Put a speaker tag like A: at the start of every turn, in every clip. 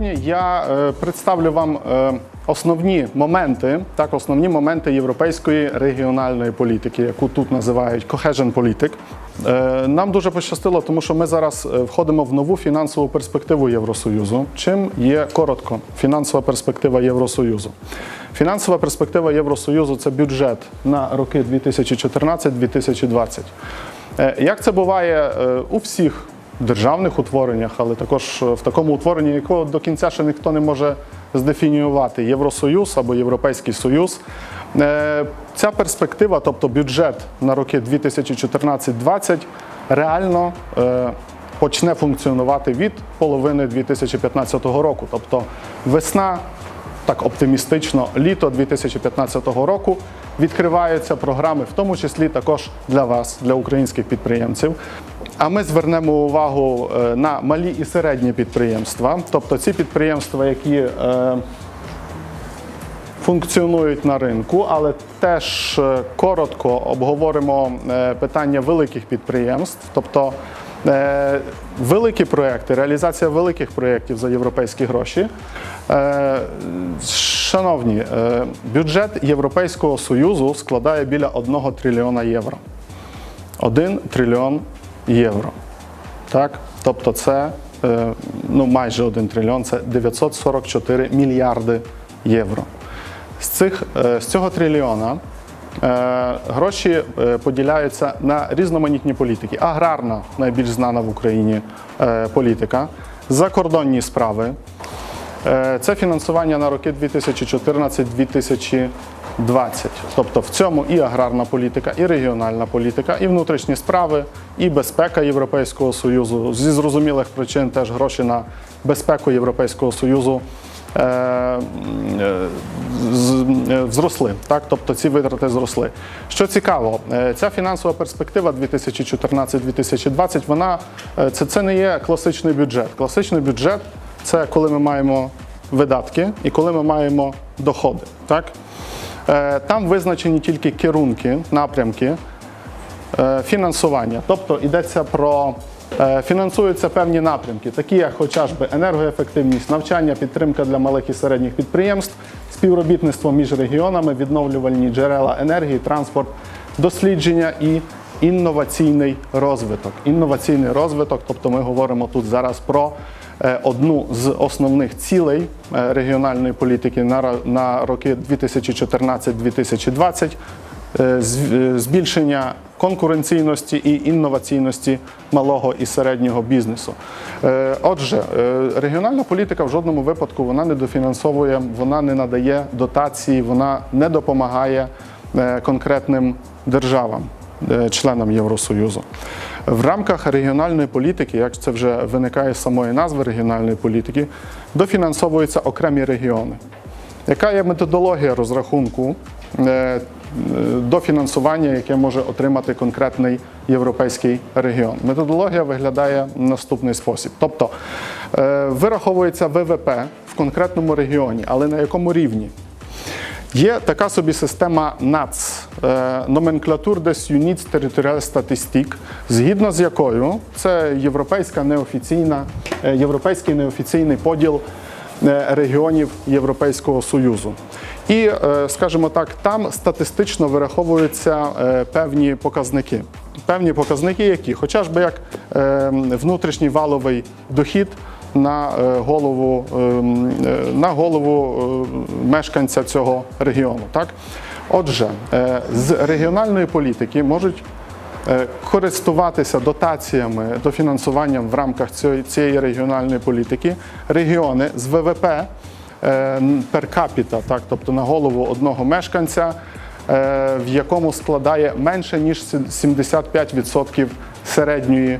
A: Сьогодні я е, представлю вам е, основні моменти, так, основні моменти європейської регіональної політики, яку тут називають cohesion politic. Е, Нам дуже пощастило, тому що ми зараз входимо в нову фінансову перспективу Євросоюзу. Чим є коротко фінансова перспектива Євросоюзу? Фінансова перспектива Євросоюзу це бюджет на роки 2014-2020. Е, Як це буває у всіх державних утвореннях, але також в такому утворенні, якого до кінця ще ніхто не може здефініювати Євросоюз або Європейський Союз. Е, Ця перспектива, тобто бюджет на роки 2014-2020, реально е, почне функціонувати від половини 2015 року. Тобто весна так оптимістично літо 2015 року відкриваються програми, в тому числі також для вас, для українських підприємців. А ми звернемо увагу е, на малі і середні підприємства, тобто ці підприємства, які е, функціонують на ринку, але теж е, коротко обговоримо питання великих підприємств, тобто великі проекти, реалізація великих проєктів за європейські гроші. Шановні, бюджет Європейського Союзу складає біля 1 трильйона євро. 1 трильйон євро. Так? Тобто це е, ну, майже 1 трильйон, це 944 мільярди євро. З, цих, е, з цього трильйона е, гроші поділяються на різноманітні політики. Аграрна, найбільш знана в Україні політика, закордонні справи. Е, Це фінансування на роки 2014-2020. Тобто в цьому і аграрна політика, і регіональна політика, і внутрішні справи, і безпека Європейського Союзу. Зі зрозумілих причин теж гроші на безпеку Європейського Союзу е, е, зросли. Так? Тобто ці витрати зросли. Що цікаво, ця фінансова перспектива 2014-2020, вона це, це не є класичний бюджет. Класичний бюджет це коли ми маємо видатки і коли ми маємо доходи. Так? Е, Там визначені тільки керунки, напрямки е, фінансування. Тобто йдеться про е, фінансуються певні напрямки, такі як хоча б енергоефективність, навчання, підтримка для малих і середніх підприємств, співробітництво між регіонами, відновлювальні джерела енергії, транспорт, дослідження і інноваційний розвиток. Інноваційний розвиток, тобто ми говоримо тут зараз про одну з основних цілей е, регіональної політики на роки 2014-2020 е, е, збільшення конкуренційності і інноваційності малого і середнього бізнесу. Е, Отже, е, регіональна політика в жодному випадку вона не дофінансовує, вона не надає дотації, вона не допомагає е, конкретним державам, е, членам Євросоюзу. В рамках регіональної політики, як це вже виникає з самої назви регіональної політики, дофінансовуються окремі регіони. Яка є методологія розрахунку е, е, дофінансування, яке може отримати конкретний європейський регіон? Методологія виглядає в наступний спосіб. Тобто е, вираховується ВВП в конкретному регіоні, але на якому рівні? Є така собі система НАЦ е, Nomenclature des Units Territorial Statistique, згідно з якою це європейська неофіційна, е, європейський неофіційний поділ е, регіонів Європейського Союзу. І, скажімо так, там статистично вираховуються певні показники. Певні показники, які, хоча би як внутрішній валовий дохід на е, голову, ем, е, на голову е, мешканця цього регіону. Так? Отже, з регіональної політики можуть користуватися дотаціями, дофінансуванням в рамках цієї- регіональної політики регіони з ВВП capita, так, тобто на голову одного мешканця, в якому складає менше ніж 75% середньої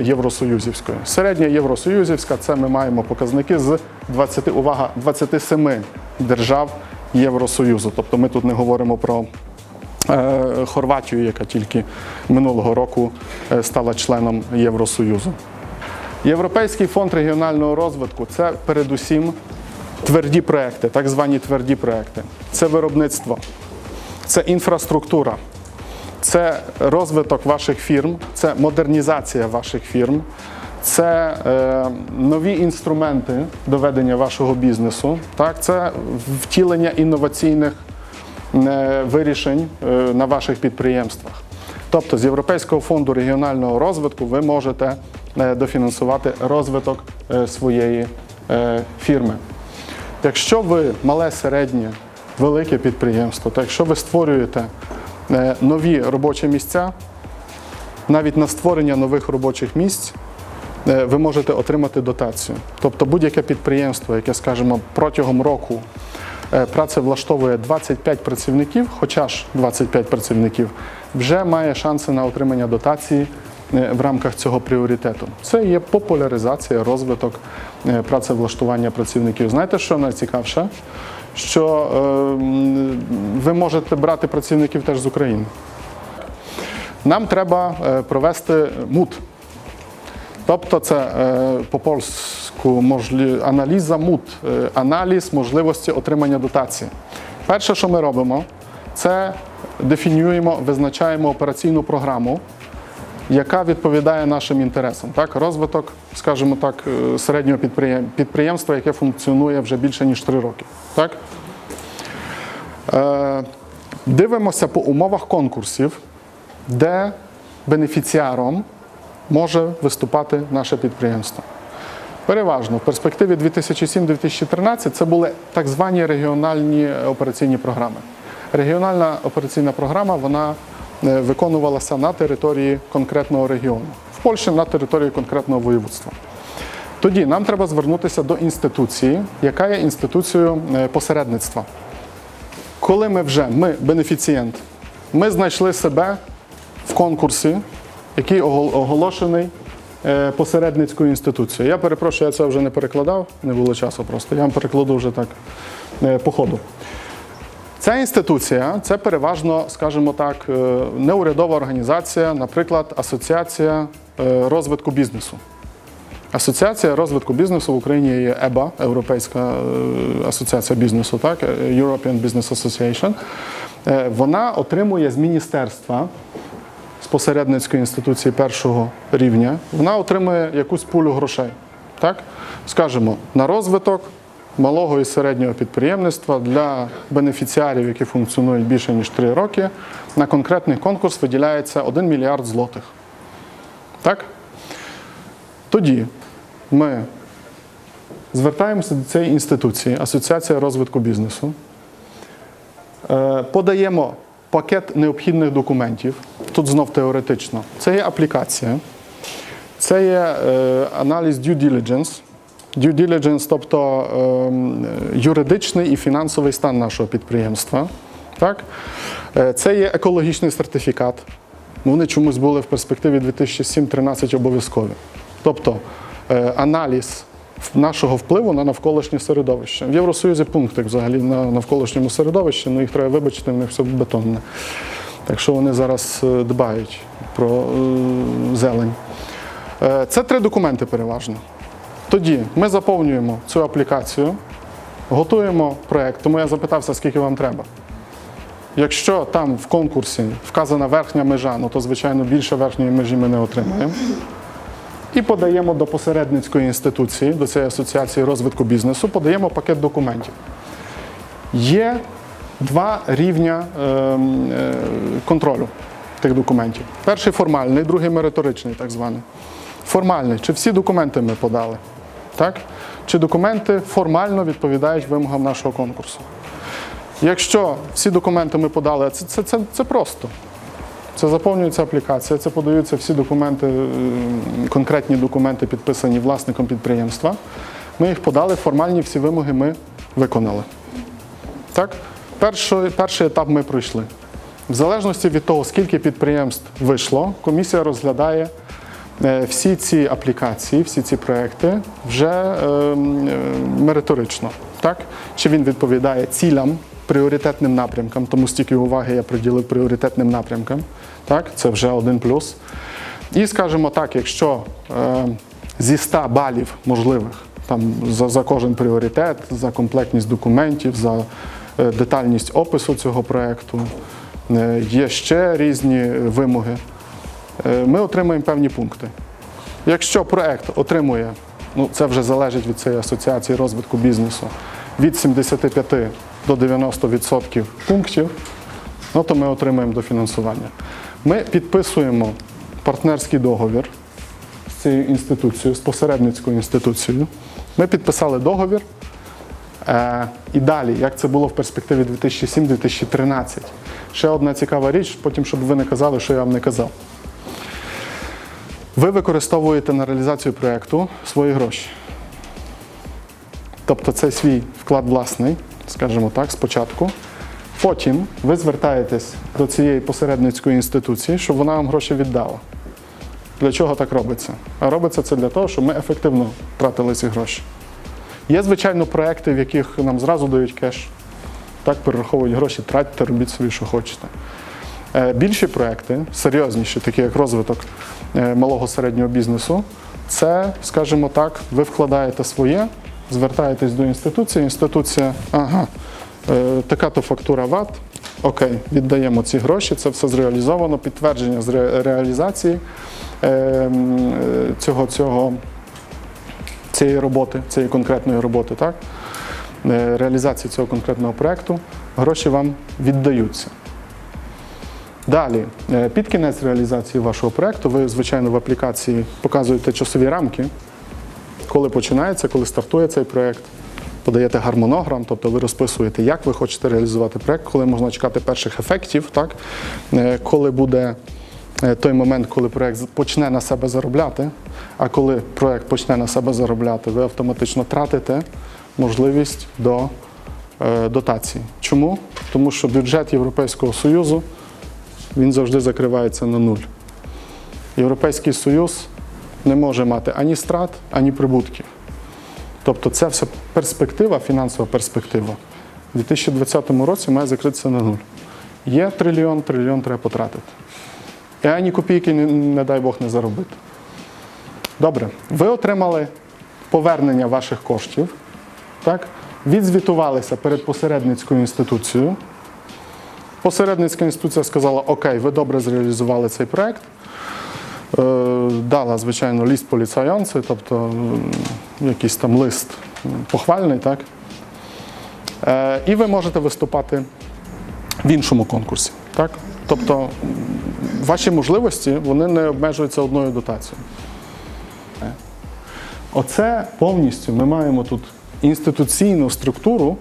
A: євросоюзівської. Середня євросоюзівська це ми маємо показники з 20, увага, 27 держав Євросоюзу. Тобто ми тут не говоримо про е, Хорватію, яка тільки минулого року е, стала членом Євросоюзу. Європейський фонд регіонального розвитку це передусім тверді проекти, так звані тверді проекти. Це виробництво, це інфраструктура, це розвиток ваших фірм, це модернізація ваших фірм, це е, нові інструменти до ведення вашого бізнесу. Так, це втілення інноваційних е, вирішень е, на ваших підприємствах. Тобто з Європейського фонду регіонального розвитку ви можете е, дофінансувати розвиток е, своєї е, фірми. Якщо ви мале, середнє, велике підприємство, то якщо ви створюєте нові робочі місця, навіть на створення нових робочих місць е, ви можете отримати дотацію. Тобто будь-яке підприємство, яке, скажімо, протягом року е, працевлаштовує 25 працівників, хоча ж 25 працівників, вже має шанси на отримання дотації е, в рамках цього пріоритету. Це є популяризація, розвиток е, працевлаштування працівників. Знаєте, що найцікавше? Що е, ви можете брати працівників теж з України. Нам треба е, провести мут. Тобто це е, по польську можлі... аналіза мут, е, аналіз можливості отримання дотації. Перше, що ми робимо, це дефінюємо, визначаємо операційну програму, яка відповідає нашим інтересам. Так? Розвиток, скажімо так, е, середнього підприємства, яке функціонує вже більше ніж 3 роки. Так? Е, Дивимося по умовах конкурсів, де бенефіціаром може виступати наше підприємство. Переважно в перспективі 2007-2013 це були так звані регіональні операційні програми. Регіональна операційна програма вона виконувалася на території конкретного регіону, в Польщі на території конкретного воєводства. Тоді нам треба звернутися до інституції, яка є інституцією е, посередництва. Коли ми вже, ми бенефіцієнт, ми знайшли себе в конкурсі, який оголошений е, посередницькою інституцією. Я перепрошую, я це вже не перекладав, не було часу просто. Я вам перекладу вже так е, по ходу. Ця інституція це переважно, скажімо так, е, неурядова організація, наприклад, Асоціація е, розвитку бізнесу. Асоціація розвитку бізнесу в Україні є ЕБА, Європейська е, асоціація бізнесу, так, European Business Association. Вона отримує з міністерства, з посередницької інституції першого рівня, вона отримує якусь пулю грошей. Так? Скажімо, на розвиток малого і середнього підприємництва для бенефіціарів, які функціонують більше ніж 3 роки, на конкретний конкурс виділяється 1 мільярд злотих. Так? Тоді ми звертаємося до цієї інституції, Асоціація розвитку бізнесу, е, подаємо пакет необхідних документів. Тут знов теоретично. Це є аплікація, це є е, аналіз due diligence. Due diligence, тобто е, юридичний і фінансовий стан нашого підприємства. Так? Е, Це є екологічний сертифікат. Вони чомусь були в перспективі 2007-13 обов'язкові. Тобто е, аналіз нашого впливу на навколишнє середовище. В Євросоюзі пункти взагалі на навколишньому середовищі, ну їх треба вибачити, в них все бетонне. Так що вони зараз е, дбають про зелень. Це три документи переважно. Тоді ми заповнюємо цю аплікацію, готуємо проєкт, тому я запитався, скільки вам треба. Якщо там в конкурсі вказана верхня межа, ну то звичайно більше верхньої межі ми не отримаємо. І подаємо до посередницької інституції, до цієї асоціації розвитку бізнесу, подаємо пакет документів. Є два рівня ем, е, контролю тих документів. Перший формальний, другий мериторичний, так званий. Формальний, чи всі документи ми подали? Так? Чи документи формально відповідають вимогам нашого конкурсу? Якщо всі документи ми подали, це, це, це, це просто. Це заповнюється аплікація, це подаються всі документи, е, конкретні документи, підписані власником підприємства. Ми їх подали, формальні всі вимоги ми виконали. Так? Перший, перший етап ми пройшли. В залежності від того, скільки підприємств вийшло, комісія розглядає всі ці аплікації, всі ці проекти вже е, м, е, мериторично. Так? Чи він відповідає цілям, пріоритетним напрямкам, тому стільки уваги я приділив пріоритетним напрямкам. Так? Це вже один плюс. І скажімо так, якщо е, зі 100 балів можливих там, за, за кожен пріоритет, за комплектність документів, за е, детальність опису цього проєкту, е, є ще різні вимоги, е, ми отримаємо певні пункти. Якщо проект отримує, ну це вже залежить від цієї асоціації розвитку бізнесу, від 75 до 90% пунктів, ну то ми отримаємо дофінансування. Ми підписуємо партнерський договір з цією інституцією, з посередницькою інституцією. Ми підписали договір. Е, і далі, як це було в перспективі 2007-2013. Ще одна цікава річ, потім, щоб ви не казали, що я вам не казав. Ви використовуєте на реалізацію проєкту свої гроші. Тобто це свій вклад власний, скажімо так, спочатку. Потім ви звертаєтесь до цієї посередницької інституції, щоб вона вам гроші віддала. Для чого так робиться? А робиться це для того, щоб ми ефективно тратили ці гроші. Є, звичайно, проекти, в яких нам зразу дають кеш, так перераховують гроші, тратьте, робіть собі, що хочете. Е, Більші проекти, серйозніші, такі як розвиток малого середнього бізнесу, це, скажімо так, ви вкладаєте своє, звертаєтесь до інституції, інституція, ага, е, така-то фактура ВАТ, окей, віддаємо ці гроші, це все зреалізовано, підтвердження з реалізації е, е, цього, цього цієї роботи, цієї конкретної роботи, так? Е, реалізації цього конкретного проєкту, гроші вам віддаються. Далі, е, під кінець реалізації вашого проєкту, ви, звичайно, в аплікації показуєте часові рамки, коли починається, коли стартує цей проєкт, подаєте гармонограм, тобто ви розписуєте, як ви хочете реалізувати проєкт, коли можна чекати перших ефектів, так? Е, коли буде е, той момент, коли проєкт почне на себе заробляти, а коли проєкт почне на себе заробляти, ви автоматично тратите можливість до дотації. Чому? Тому що бюджет Європейського Союзу він завжди закривається на нуль. Європейський Союз не може мати ані страт, ані прибутків. Тобто це все перспектива, фінансова перспектива. У 2020 році має закритися на нуль. Є трильйон, трильйон треба потратити. І ані копійки, не, дай Бог, не заробити. Добре, ви отримали повернення ваших коштів, так? відзвітувалися перед посередницькою інституцією. Посередницька інституція сказала, окей, ви добре зреалізували цей проєкт. Е, Дала, звичайно, ліст поліцайонці, тобто якийсь там лист похвальний, так? Е, І ви можете виступати в іншому конкурсі. Так? Тобто ваші можливості вони не обмежуються одною дотацією. Е. Оце повністю ми маємо тут інституційну структуру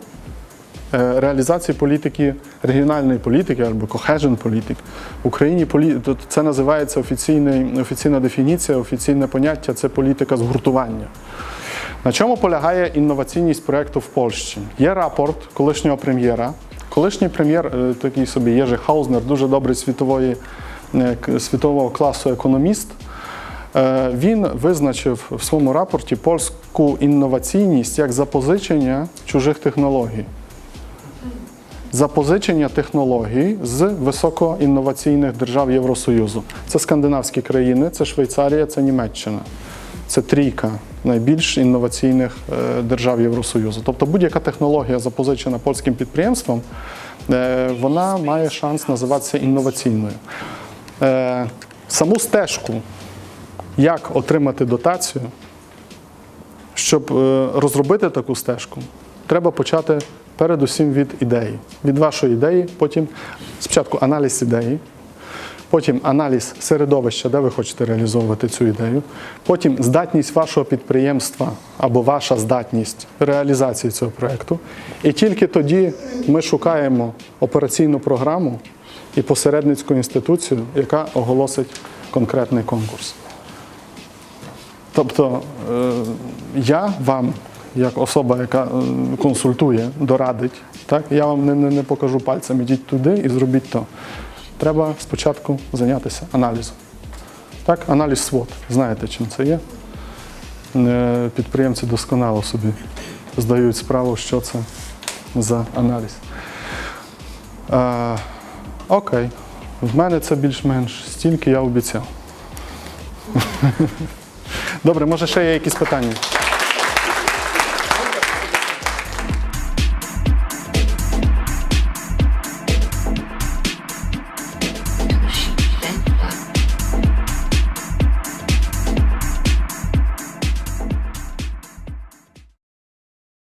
A: реалізації політики, регіональної політики або cohesion політик. В Україні це називається офіційний, офіційна дефініція, офіційне поняття це політика згуртування. На чому полягає інноваційність проєкту в Польщі? Є рапорт колишнього прем'єра. Колишній прем'єр, е, такий собі Єжи Хаузнер, дуже добрий світової, е, світового класу економіст. Е, Він визначив в своєму рапорті польську інноваційність як запозичення чужих технологій. Запозичення технологій з високоінноваційних держав Євросоюзу. Це скандинавські країни, це Швейцарія, це Німеччина. Це трійка найбільш інноваційних е, держав Євросоюзу. Тобто будь-яка технологія, запозичена польським підприємством, е, вона має шанс називатися інноваційною. Е, Саму стежку, як отримати дотацію, щоб розробити таку стежку, треба почати передусім від ідеї. Від вашої ідеї, потім спочатку аналіз ідеї, потім аналіз середовища, де ви хочете реалізовувати цю ідею, потім здатність вашого підприємства або ваша здатність реалізації цього проєкту. І тільки тоді ми шукаємо операційну програму і посередницьку інституцію, яка оголосить конкретний конкурс. Тобто е, я вам, як особа, яка е, консультує, дорадить, так, я вам не, не, не покажу пальцем, ідіть туди і зробіть то. Треба спочатку зайнятися аналізом. Так, аналіз SWOT. Знаєте, чим це є? Е, Підприємці досконало собі здають справу, що це за аналіз. Е, окей, в мене це більш-менш стільки я обіцяв. Добре, може ще є якісь питання?